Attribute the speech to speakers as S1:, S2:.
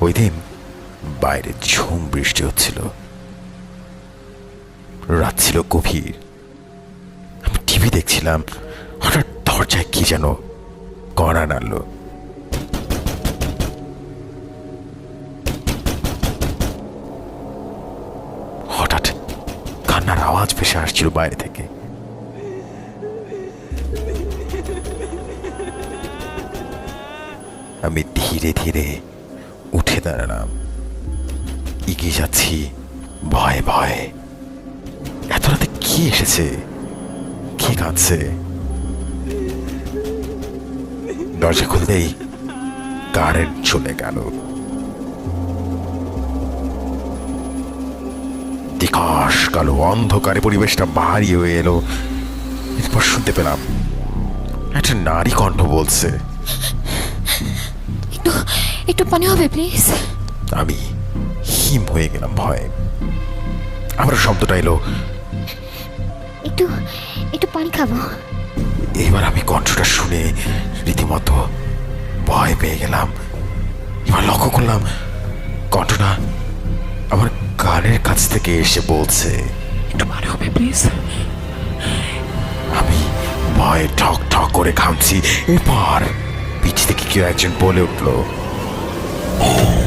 S1: ওই দিন বাইরে ঝুম বৃষ্টি হচ্ছিল। রাত ছিল গভীর। আমি টিভি দেখছিলাম, হঠাৎ দরজায় কি যেন কড়া নাড়লো। হঠাৎ কান্নার আওয়াজ ভেসে আসছিল বাইরে থেকে। আমি ধীরে ধীরে উঠে দাঁড়ালাম। এগিয়ে যাচ্ছি, ভয়ে ভয়ে। এত রাতে কি এসেছে? কে কাঁদছে? দরজা খুলতেই কারেন্ট চলে গেল। দিকাশ কালো অন্ধকারে পরিবেশটা ভারী হয়ে এলো। এরপর শুনতে পেলাম, একটা নারী কণ্ঠ বলছে।
S2: একটু পানি হবে প্লিজ
S1: আমি হিম হয়ে গেলাম ভয়ে। আমার শব্দটা এলো।
S2: একটু একটু পানি খাব।
S1: এবার আমি কণ্ঠটা শুনে রীতিমতো ভয় পেয়ে গেলাম। এবার লক্ষ্য করলাম কণ্ঠটা আমার কানের কাছ থেকে এসে বলছে
S3: একটু পানি হবে প্লিজ
S1: আমি ভয়ে ঠক ঠক করে ঘামছি। এরপর পিছ থেকে কেউ একজন বলে উঠল। home.